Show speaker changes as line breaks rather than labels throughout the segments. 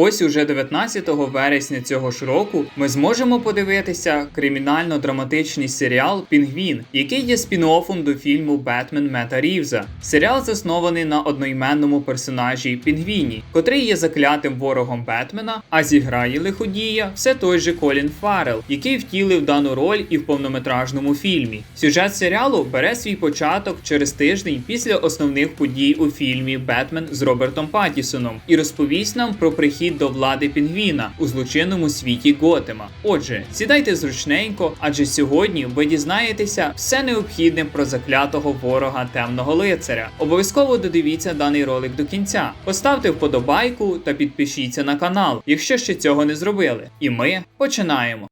Ось уже 19 вересня цього ж року ми зможемо подивитися кримінально-драматичний серіал Пінгвін, який є спін-оффом до фільму Бетмен Мета Рівза. Серіал заснований на одноіменному персонажі Пінгвіні, котрий є заклятим ворогом Бетмена, а зіграє лиходія все той же Колін Фаррелл, який втілив дану роль і в повнометражному фільмі. Сюжет серіалу бере свій початок через тиждень після основних подій у фільмі Бетмен з Робертом Паттісоном і розповість нам про прихід до влади Пінгвіна у злочинному світі Готема. Отже, сідайте зручненько, адже сьогодні ви дізнаєтеся все необхідне про заклятого ворога темного лицаря. Обов'язково додивіться даний ролик до кінця. Поставте вподобайку та підпишіться на канал, якщо ще цього не зробили. І ми починаємо.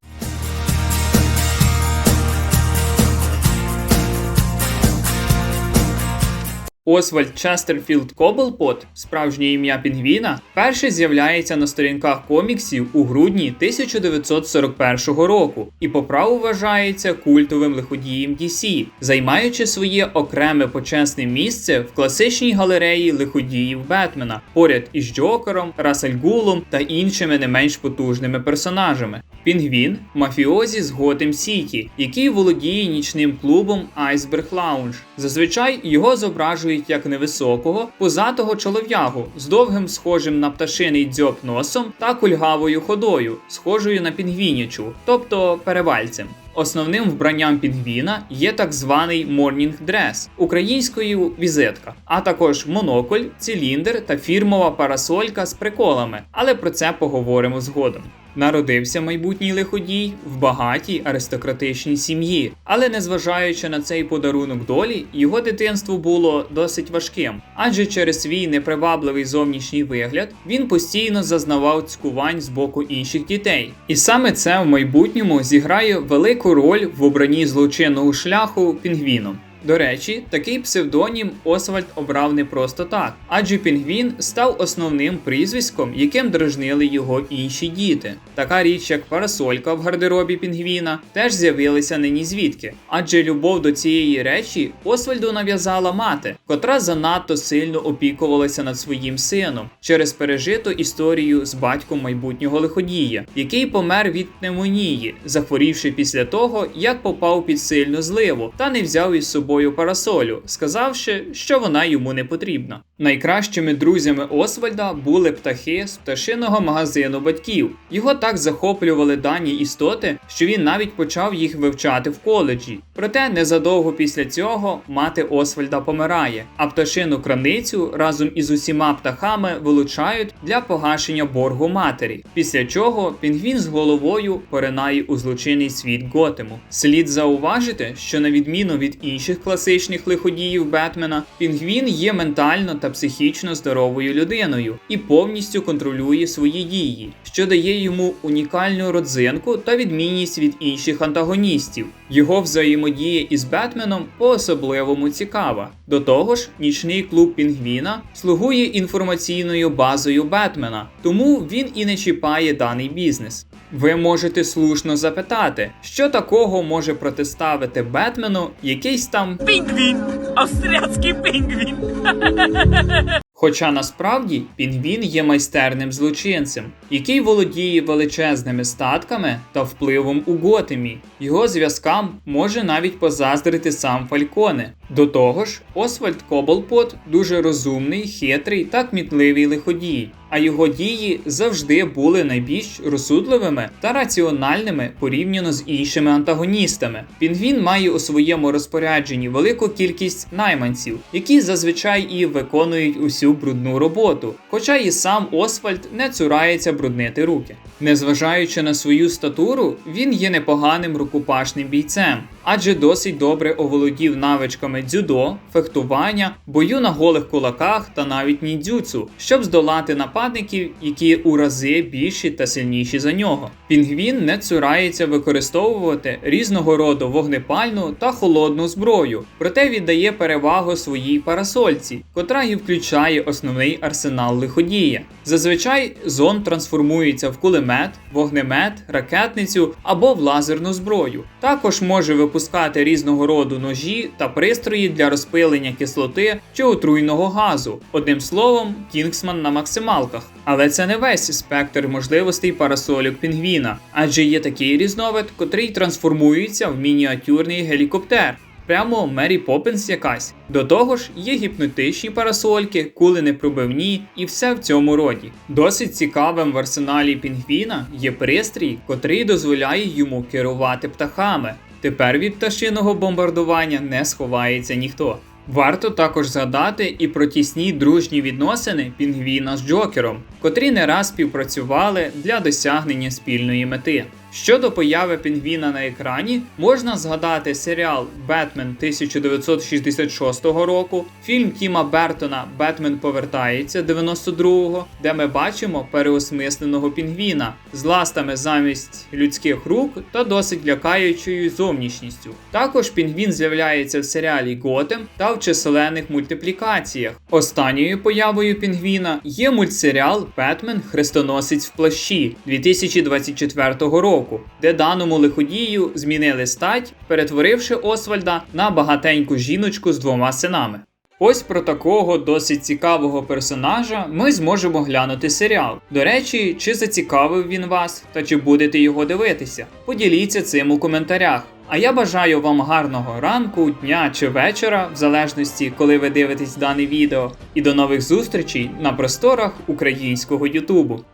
Освальд Честерфілд Коблпот, справжнє ім'я Пінгвіна, перше з'являється на сторінках коміксів у грудні 1941 року і по праву вважається культовим лиходієм DC, займаючи своє окреме почесне місце в класичній галереї лиходіїв Бетмена поряд із Джокером, Расельгулом та іншими не менш потужними персонажами. Пінгвін мафіозі з Готем Сіті, який володіє нічним клубом Iceberg Lounge. Зазвичай його зображують як невисокого, позатого чолов'ягу з довгим схожим на пташиний дзьоб носом та кульгавою ходою, схожою на пінгвінячу, тобто перевальцем. Основним вбранням пінгвіна є так званий morning dress, українською візитка, а також монокль, циліндр та фірмова парасолька з приколами, але про це поговоримо згодом. Народився майбутній лиходій в багатій аристократичній сім'ї, але незважаючи на цей подарунок долі, його дитинство було досить важким, адже через свій непривабливий зовнішній вигляд він постійно зазнавав цькувань з боку інших дітей. І саме це в майбутньому зіграє велику роль в обранні злочинного шляху пінгвіном. До речі, такий псевдонім Освальд обрав не просто так, адже Пінгвін став основним прізвиськом, яким дражнили його інші діти. Така річ, як парасолька в гардеробі Пінгвіна, теж з'явилася нині звідки, адже любов до цієї речі Освальду нав'язала мати, котра занадто сильно опікувалася над своїм сином через пережиту історію з батьком майбутнього лиходія, який помер від пневмонії, захворівши після того, як попав під сильну зливу та не взяв із собою парасолю, сказавши, що вона йому не потрібна. Найкращими друзями Освальда були птахи з пташиного магазину батьків. Його так захоплювали дані істоти, що він навіть почав їх вивчати в коледжі. Проте незадовго після цього мати Освальда помирає, а пташину крамницю разом із усіма птахами вилучають для погашення боргу матері. Після чого пінгвін з головою поринає у злочинний світ Готему. Слід зауважити, що на відміну від інших класичних лиходіїв Бетмена, пінгвін є ментально та психічно здоровою людиною і повністю контролює свої дії, що дає йому унікальну родзинку та відмінність від інших антагоністів. Його взаємодія із Бетменом по-особливому цікава. До того ж, нічний клуб Пінгвіна слугує інформаційною базою Бетмена, тому він і не чіпає даний бізнес. Ви можете слушно запитати, що такого може протиставити Бетмену якийсь там
Пінгвін! Австріацький пінгвін!
Хоча насправді Пінгвін є майстерним злочинцем, який володіє величезними статками та впливом у Готемі. Його зв'язкам може навіть позаздрити сам Фальконе. До того ж, Освальд Коблпот дуже розумний, хитрий та кмітливий лиходій, а його дії завжди були найбільш розсудливими та раціональними порівняно з іншими антагоністами. Пінгвін має у своєму розпорядженні велику кількість найманців, які зазвичай і виконують усю брудну роботу, хоча і сам Освальд не цурається бруднити руки. Незважаючи на свою статуру, він є непоганим рукопашним бійцем, адже досить добре оволодів навичками дзюдо, фехтування, бою на голих кулаках та навіть ніндзюцу, щоб здолати нападників, які у рази більші та сильніші за нього. Пінгвін не цурається використовувати різного роду вогнепальну та холодну зброю, проте віддає перевагу своїй парасольці, котра і включає основний арсенал лиходія. Зазвичай зон трансформується в кулемет вогнемет, ракетницю або в лазерну зброю. Також може випускати різного роду ножі та пристрої для розпилення кислоти чи отруйного газу. Одним словом, Кінгсман на максималках. Але це не весь спектр можливостей парасольок пінгвіна, адже є такий різновид, котрий трансформується в мініатюрний гелікоптер. Прямо Мері Поппінс якась. До того ж, є гіпнотичні парасольки, кули непробивні і все в цьому роді. Досить цікавим в арсеналі пінгвіна є пристрій, котрий дозволяє йому керувати птахами. Тепер від пташиного бомбардування не сховається ніхто. Варто також згадати і про тісні дружні відносини пінгвіна з Джокером, котрі не раз співпрацювали для досягнення спільної мети. Щодо появи пінгвіна на екрані, можна згадати серіал Бетмен 1966 року, фільм Тіма Бертона Бетмен повертається 92-го, де ми бачимо переосмисленого пінгвіна з ластами замість людських рук та досить лякаючою зовнішністю. Також пінгвін з'являється в серіалі Готем та в численних мультиплікаціях. Останньою появою пінгвіна є мультсеріал Бетмен Хрестоносець в плащі 2024 року, де даному лиходію змінили стать, перетворивши Освальда на багатеньку жіночку з двома синами. Ось про такого досить цікавого персонажа ми зможемо глянути серіал. До речі, чи зацікавив він вас та чи будете його дивитися? Поділіться цим у коментарях. А я бажаю вам гарного ранку, дня чи вечора, в залежності, коли ви дивитесь дане відео. І до нових зустрічей на просторах українського Ютубу.